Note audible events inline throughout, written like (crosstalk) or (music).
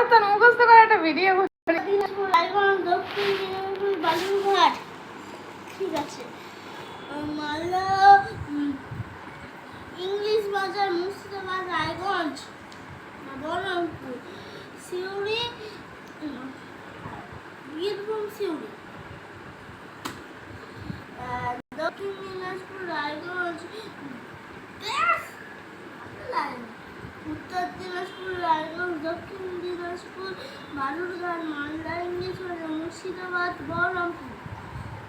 কথা মুখস্থ করে একটা ভিডিও দিনাজপুর রায়গঞ্জ দক্ষিণ দিনাজপুর বালুরঘাট ঠিক আছে। মালদা ইংলিশ বাজার, মুর্শিদাবাদ, রায়গঞ্জ বহরমপুর, সিউড়ি বীরভূম, সিউড়ি। দক্ষিণ দিনাজপুর, রায়গঞ্জ। উত্তর দিনাজপুর রায়গঞ্জ দক্ষিণ দিনাজপুর বালুরঘাট মালদা ইংলিশ মুর্শিদাবাদ বহরমপুর।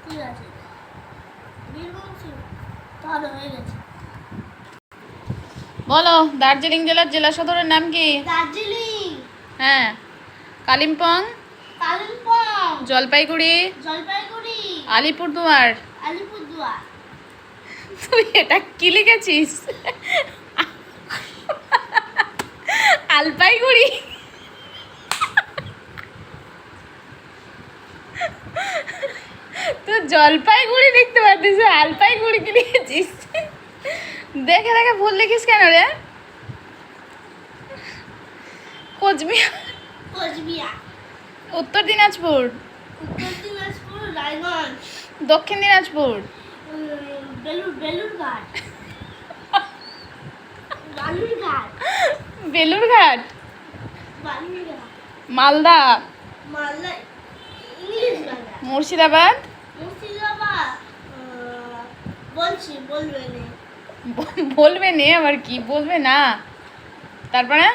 ঠিক আছে। বীরভূম সিউড়ি তাহলে হয়ে গেছে। বলো দার্জিলিং জেলার জেলা সদরের নাম কি? দার্জিলিং। হ্যাঁ। কালিম্পং? কালিম্পং। জলপাইগুড়ি? জলপাইগুড়ি। আলিপুরদুয়ার? আলিপুরদুয়ার। তুই এটা কি লিখেছিস? আলপাইগুড়ি। তুই জলপাইগুড়ি দেখতে পারতিস আলপাইগুড়ি কি লিখেছিস দেখে দেখে ভুল লিখিস কেন রে? কোচবিহার। কোচবিহার। উত্তর দিনাজপুর। উত্তর দিনাজপুর রায়গঞ্জ। দক্ষিণ দিনাজপুর। বেলুর বেলুরঘাট (laughs) বালুরঘাট বেলুরঘাট? মালদা। মুর্শিদাবাদ? বলবে না আবার কি, বলবে না। তারপরে?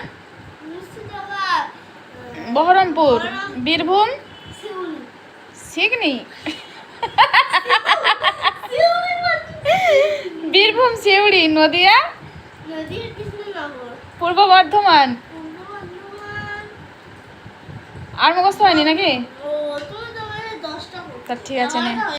বহরমপুর। বীরভূম? শিখনি বীরভূম, সিউড়ি নদিয়া, কৃষ্ণনগর। পূর্ব বর্ধমান। আর মুখস্থ হয়নি নাকি? তো ঠিক আছে নে।